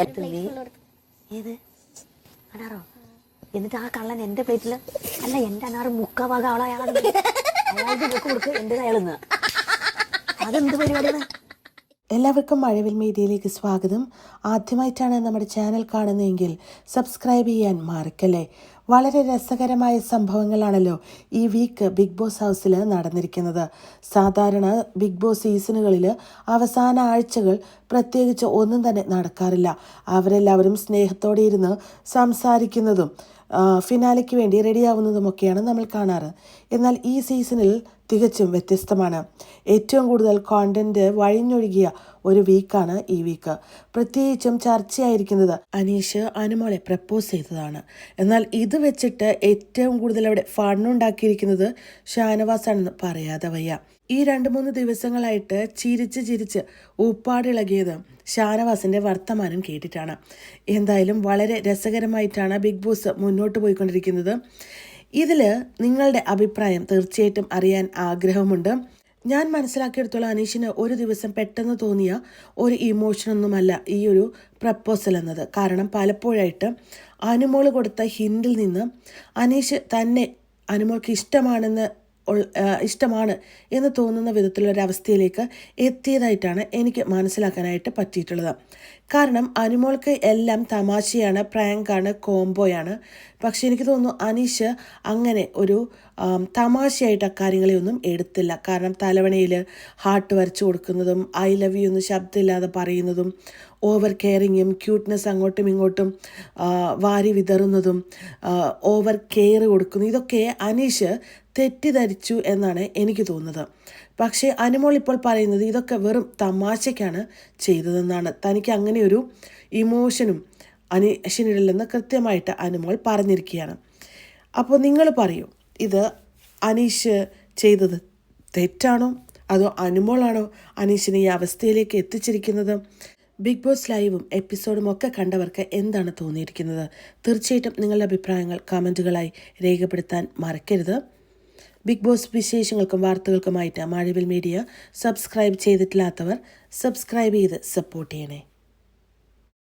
ഏത്? അനാറോ? എന്നിട്ട് ആ കള്ളൻ എന്റെ പ്ലേറ്റിൽ അല്ല എന്റെ അനാറ് മുക്കാ ഭാഗം അവളെ അയാൾ ബുക്ക് എന്റെ അയാളെന്ന് അതെന്ത് പരിപാടിയാണ്? എല്ലാവർക്കും മഴവിൽ മീഡിയയിലേക്ക് സ്വാഗതം. ആദ്യമായിട്ടാണ് നമ്മുടെ ചാനൽ കാണുന്നതെങ്കിൽ സബ്സ്ക്രൈബ് ചെയ്യാൻ മറക്കല്ലേ? വളരെ രസകരമായ സംഭവങ്ങളാണല്ലോ ഈ വീക്ക് ബിഗ് ബോസ് ഹൗസിൽ നടന്നിരിക്കുന്നത്. സാധാരണ ബിഗ് ബോസ് സീസണുകളിൽ അവസാന ആഴ്ചകൾ പ്രത്യേകിച്ച് ഒന്നും തന്നെ നടക്കാറില്ല. അവരെല്ലാവരും സ്നേഹത്തോടെ ഇരുന്ന് സംസാരിക്കുന്നതും ഫിനാലയ്ക്ക് വേണ്ടി റെഡിയാവുന്നതുമൊക്കെയാണ് നമ്മൾ കാണാറ്. എന്നാൽ ഈ സീസണിൽ തികച്ചും വ്യത്യസ്തമാണ്. ഏറ്റവും കൂടുതൽ കോണ്ടന്റ് വഴിഞ്ഞൊഴുകിയ ഒരു വീക്കാണ് ഈ വീക്ക്. പ്രത്യേകിച്ചും ചർച്ചയായിരിക്കുന്നത് അനീഷ് അനുമോളെ പ്രപ്പോസ് ചെയ്തതാണ്. എന്നാൽ ഇത് വെച്ചിട്ട് ഏറ്റവും കൂടുതൽ അവിടെ ഫണ്ണുണ്ടാക്കിയിരിക്കുന്നത് ഷാനവാസാണെന്ന് പറയാതെ വയ്യ. ഈ രണ്ട് മൂന്ന് ദിവസങ്ങളായിട്ട് ചിരിച്ച് ചിരിച്ച് ഊപ്പാടിളകിയത് ഷാനവാസിന്റെ വർത്തമാനം കേട്ടിട്ടാണ്. എന്തായാലും വളരെ രസകരമായിട്ടാണ് ബിഗ് ബോസ് മുന്നോട്ട് പോയിക്കൊണ്ടിരിക്കുന്നത്. ഇതിൽ നിങ്ങളുടെ അഭിപ്രായം തീർച്ചയായിട്ടും അറിയാൻ ആഗ്രഹമുണ്ട്. ഞാൻ മനസ്സിലാക്കിയെടുത്തോളം അനീഷിന് ഒരു ദിവസം പെട്ടെന്ന് തോന്നിയ ഒരു ഇമോഷനൊന്നുമല്ല ഈ ഒരു പ്രപ്പോസൽ എന്നത്. കാരണം പലപ്പോഴായിട്ട് അനുമോൾ കൊടുത്ത ഹിൻഡിൽ നിന്ന് അനീഷ് തന്നെ അനുമോൾക്ക് ഇഷ്ടമാണെന്ന് ഇഷ്ടമാണ് എന്ന് തോന്നുന്ന വിധത്തിലൊരവസ്ഥയിലേക്ക് എത്തിയതായിട്ടാണ് എനിക്ക് മനസ്സിലാക്കാനായിട്ട് പറ്റിയിട്ടുള്ളത്. കാരണം അനുമോൾക്ക് എല്ലാം തമാശയാണ് പ്രാങ്കാണ് കോംബോയാണ്. പക്ഷെ എനിക്ക് തോന്നുന്നു അനീഷ് അങ്ങനെ ഒരു തമാശയായിട്ട് തമാശയായിട്ട് അക്കാര്യങ്ങളെയൊന്നും എടുത്തില്ല. കാരണം തലവണയിൽ ഹാർട്ട് വരച്ചു കൊടുക്കുന്നതും ഐ ലവ് യു എന്ന് ശബ്ദമില്ലാതെ പറയുന്നതും ഓവർ കെയറിങ്ങും ക്യൂട്ട്നെസ് അങ്ങോട്ടും ഇങ്ങോട്ടും വാരി വിതറുന്നതും ഓവർ കെയർ കൊടുക്കുന്നു ഇതൊക്കെ അനീഷ് തെറ്റിദ്ധരിച്ചു എന്നാണ് എനിക്ക് തോന്നുന്നത്. പക്ഷേ അനുമോൾ ഇപ്പോൾ പറയുന്നത് ഇതൊക്കെ വെറും തമാശയ്ക്കാണ് ചെയ്തതെന്നാണ്. തനിക്ക് അങ്ങനെ ഒരു ഇമോഷനും അനീഷിനില്ലെന്ന് കൃത്യമായിട്ട് അനുമോൾ പറഞ്ഞിരിക്കുകയാണ്. അപ്പോൾ നിങ്ങൾ പറയൂ ഇത് അനീഷ് ചെയ്തത് തെറ്റാണോ? അതോ അനുമോളാണോ അനീഷിനെ ഈ അവസ്ഥയിലേക്ക് എത്തിച്ചിരിക്കുന്നത്? ബിഗ് ബോസ് ലൈവും എപ്പിസോഡും ഒക്കെ കണ്ടവർക്ക് എന്താണ് തോന്നിയിരിക്കുന്നത്? തീർച്ചയായിട്ടും നിങ്ങളുടെ അഭിപ്രായങ്ങൾ കമന്റുകളായി രേഖപ്പെടുത്താൻ മറക്കരുത്. ബിഗ് ബോസ് വിശേഷങ്ങൾക്കും വാർത്തകൾക്കുമായിട്ട് മാഴവിൽ മീഡിയ സബ്സ്ക്രൈബ് ചെയ്തിട്ടില്ലാത്തവർ സബ്സ്ക്രൈബ് ചെയ്ത് സപ്പോർട്ട് ചെയ്യണേ.